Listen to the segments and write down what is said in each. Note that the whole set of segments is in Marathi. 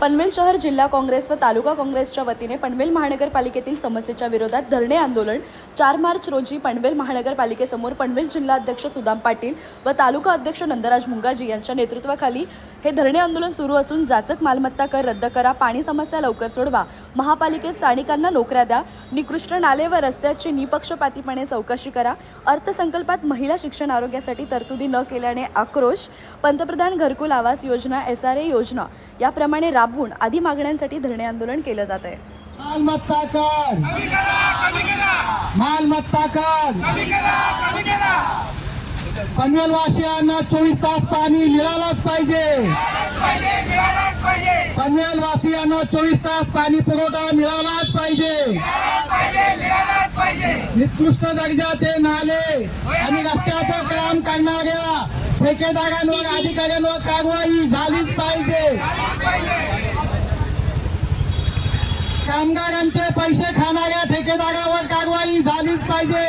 पनवेल शहर जिल्हा काँग्रेस व तालुका काँग्रेसच्या वतीने पनवेल महानगरपालिकेतील समस्येच्या विरोधात धरणे आंदोलन. चार मार्च रोजी पनवेल महानगरपालिकेसमोर पनवेल जिल्हा अध्यक्ष सुदाम पाटील व तालुका अध्यक्ष नंदराज मुंगाजी यांच्या नेतृत्वाखाली हे धरणे आंदोलन सुरू असून जाचक मालमत्ता कर रद्द करा पाणी समस्या लवकर सोडवा महापालिकेत स्थानिकांना नोकऱ्या द्या निकृष्ट नाले व रस्त्याची निपक्षपातीपणे चौकशी करा अर्थसंकल्पात महिला शिक्षण आरोग्यासाठी तरतुदी न केल्याने आक्रोश. पंतप्रधान घरकुल Awas Yojana S R A योजना याप्रमाणे राबवून आदी मागण्यांसाठी धरणे आंदोलन केलं जात आहे. मालमत्ता कर. मालमत्ता कर. पनवेल वासियांना चोवीस तास पाणी मिळालंच पाहिजे. पनवेल वासियांना चोवीस तास पाणी पुरवठा मिळालाच पाहिजे. निकृष्ट दर्जाचे नाले आणि रस्त्याचं काम करणाऱ्या ठेकेदारांवर अधिकाऱ्यांवर कारवाई झालीच पाहिजे. कामगारांचे पैसे खाणाऱ्या ठेकेदारावर कारवाई झालीच पाहिजे.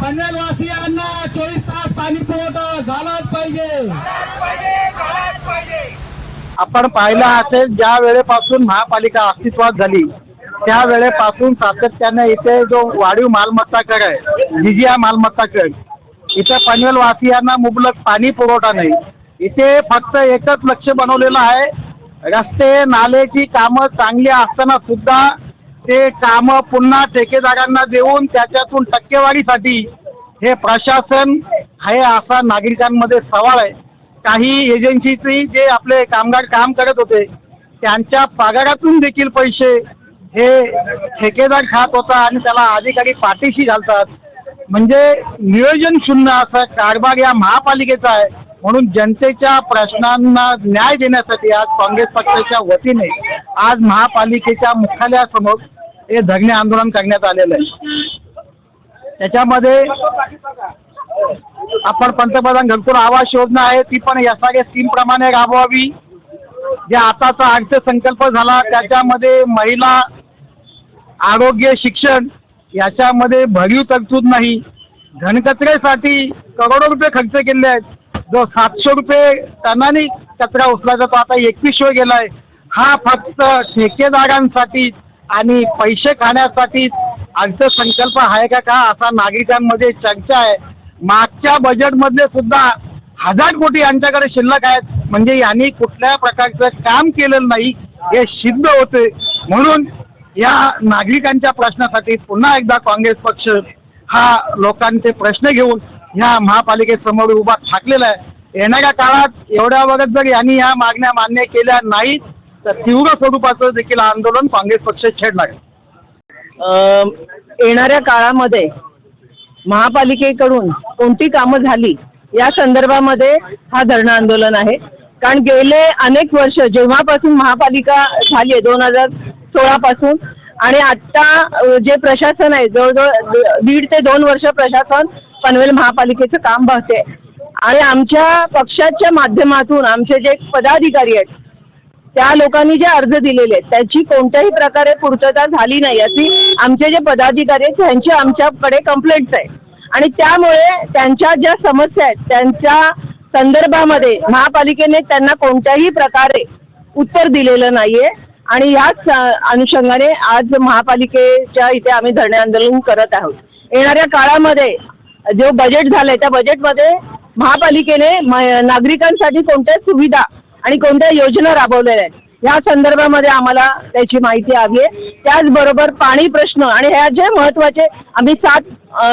पनवेलवासियांना चोवीस तास पाणी पुरवठा झालाच पाहिजे. आपण पाहिलं असेल ज्या वेळेपासून महापालिका अस्तित्वात झाली त्यावेळेपासून सातत्याने इथे जो वाढीव मालमत्ता कर आहे जिजिया मालमत्ता कर इथे पनवेलवासियांना मुबलक पाणी पुरवठा नाही. इथे फक्त एकच लक्ष बनवलेलं आहे रस्ते नालेची कामं चांगली असताना सुद्धा ते कामं पुन्हा ठेकेदारांना देऊन त्याच्यातून टक्केवारीसाठी हे प्रशासन आहे असा नागरिकांमध्ये सवाल आहे. काही एजन्सीची जे आपले कामगार काम करत होते त्यांच्या पगारातून देखील पैसे हे ठेकेदार खात होता आणि त्याला अधिकारी पाठीशी घालतात. म्हणजे नियोजन शून्य असा कारभार या महापालिकेचा आहे. म्हणून जनतेच्या प्रश्नांना न्याय देण्यासाठी आज काँग्रेस पक्षाच्या वतीने आज महापालिकेच्या मुख्यालयासमोर हे धरणे आंदोलन करण्यात आलेलं आहे. त्याच्यामध्ये आपण पंतप्रधान घरकुल आवास योजना आहे ती पण एस आर एस प्रमाणे राबवावी. जे आताचा अर्थसंकल्प झाला त्याच्यामध्ये महिला आरोग्य शिक्षण याच्यामध्ये भरीव तरतूद नाही. घनकचऱ्यासाठी करोडो रुपये खर्च केले आहेत. जो सातशे रुपये टनानी कचरा उचलायचा तो आता एकवीसशे गेला आहे हा फक्त ठेकेदारांसाठी आणि पैसे खाण्यासाठी अर्थसंकल्प आहे का का असा नागरिकांमध्ये चर्चा आहे. मागच्या बजेटमधले सुद्धा हजार कोटी यांच्याकडे शिल्लक आहेत. म्हणजे यांनी कुठल्या प्रकारचं काम केलेलं नाही. हे सिद्ध होते म्हणून या नागरिकांच्या प्रश्नासाठी पुन्हा एकदा काँग्रेस पक्ष हा लोकांचे प्रश्न घेऊन ह्या महापालिकेसमोर उभा ठाकलेला आहे. येणाऱ्या काळात एवढ्या वगैरे जर यांनी ह्या मागण्या मान्य केल्या नाहीत तर तीव्र स्वरूपाचं देखील आंदोलन काँग्रेस पक्ष छेडणार येणाऱ्या काळामध्ये महापालिकेकडून कोणती कामं झाली या संदर्भामध्ये हा धरणं आंदोलन आहे. कारण गेले अनेक वर्ष जेव्हापासून महापालिका झाली आहे दोन हजार सोळापासून. आणि आत्ता जे प्रशासन आहे जवळजवळ दीड ते दोन वर्ष प्रशासन पनवेल महापालिकेचं काम पाहते आणि आमच्या पक्षाच्या माध्यमातून आमचे जे पदाधिकारी आहेत त्या लोकांनी जे अर्ज दिलेले आहेत त्याची कोणत्याही प्रकारे पूर्तता झाली नाही याची आमचे जे पदाधिकारी आहेत त्यांची आमच्याकडे कंप्लेंट्स आहे आणि त्यामुळे त्यांच्या ज्या समस्या आहेत त्यांच्या संदर्भामध्ये महापालिकेने त्यांना कोणत्याही प्रकारे उत्तर दिलेलं नाही आहे आणि याच अनुषंगाने आज महापालिकेच्या इथे आम्ही धरणे आंदोलन करत आहोत. येणाऱ्या काळामध्ये जो बजेट झालं आहे त्या बजेटमध्ये महापालिकेने म नागरिकांसाठी कोणत्या सुविधा आणि कोणत्या योजना राबवलेल्या आहेत या संदर्भामध्ये आम्हाला त्याची माहिती हवी आहे. त्याचबरोबर पाणी प्रश्न आणि ह्या जे महत्त्वाचे आम्ही सात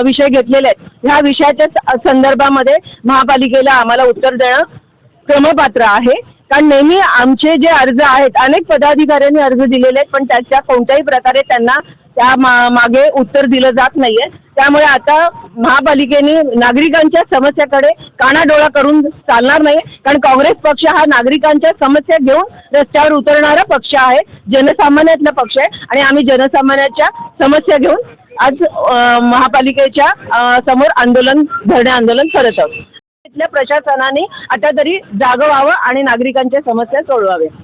विषय घेतलेले आहेत ह्या विषयाच्या संदर्भामध्ये महापालिकेला आम्हाला उत्तर देणं क्रमपात्र आहे. कारण नेहमी आमचे जे अर्ज आहेत अनेक पदाधिकाऱ्यांनी अर्ज दिलेले आहेत पण त्याच्या कोणत्याही प्रकारे त्यांना त्या मा मागे उत्तर दिलं जात नाही आहे त्यामुळे आता महापालिकेने नागरिकांच्या समस्याकडे कानाडोळा करून चालणार नाही कारण काँग्रेस पक्ष हा नागरिकांच्या समस्या घेऊन रस्त्यावर उतरणारा पक्ष आहे जनसामान्यातला पक्ष आहे. आणि आम्ही जनसामान्याच्या समस्या घेऊन आज महापालिकेच्या समोर आंदोलन धरणे आंदोलन करत आहोत. इथल्या प्रशासनाने आता तरी जागं व्हावं आणि नागरिकांच्या समस्या सोडवाव्या